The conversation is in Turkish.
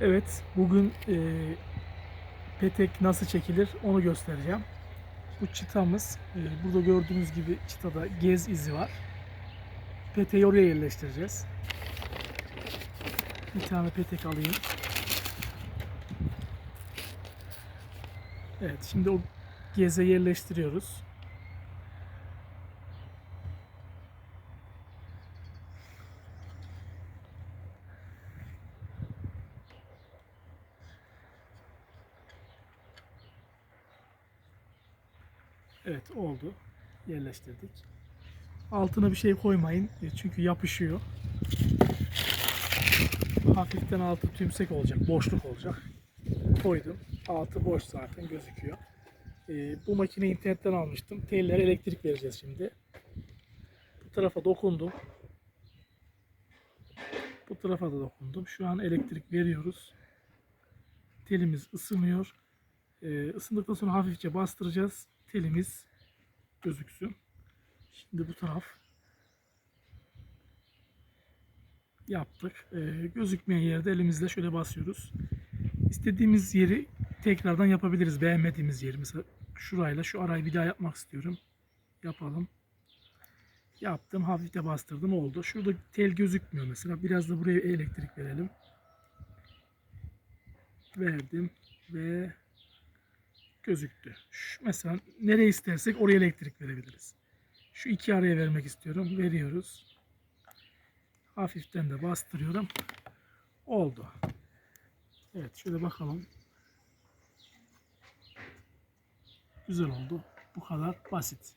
Evet, bugün e, petek nasıl çekilir onu göstereceğim. Bu çıtamız, e, burada gördüğünüz gibi çıtada gez izi var. Peteği oraya yerleştireceğiz. Bir tane petek alayım. Evet, şimdi o geze yerleştiriyoruz. Evet oldu. Yerleştirdik. Altına bir şey koymayın. e, Çünkü yapışıyor. Hafiften altı tümsek olacak. Boşluk olacak. Koydum. Altı boş zaten gözüküyor. E, bu makineyi internetten almıştım. Tellere elektrik vereceğiz şimdi. Bu tarafa dokundum. Bu tarafa da dokundum. Şu an elektrik veriyoruz. Telimiz ısınıyor. E, ısındıktan sonra hafifçe bastıracağız. Telimiz gözüksün. Şimdi bu taraf yaptık. E, gözükmeyen yerde elimizle şöyle basıyoruz. İstediğimiz yeri tekrardan yapabiliriz. Beğenmediğimiz yeri mesela şurayla şu arayı bir daha yapmak istiyorum. Yapalım. Yaptım. Hafifçe bastırdım. Oldu. Şurada tel gözükmüyor mesela. Biraz da buraya elektrik verelim. Verdim ve gözüktü. Şu, mesela nereye istersek oraya elektrik verebiliriz. Şu iki araya vermek istiyorum. Veriyoruz. Hafiften de bastırıyorum. Oldu. Evet şöyle bakalım. Güzel oldu. Bu kadar basit.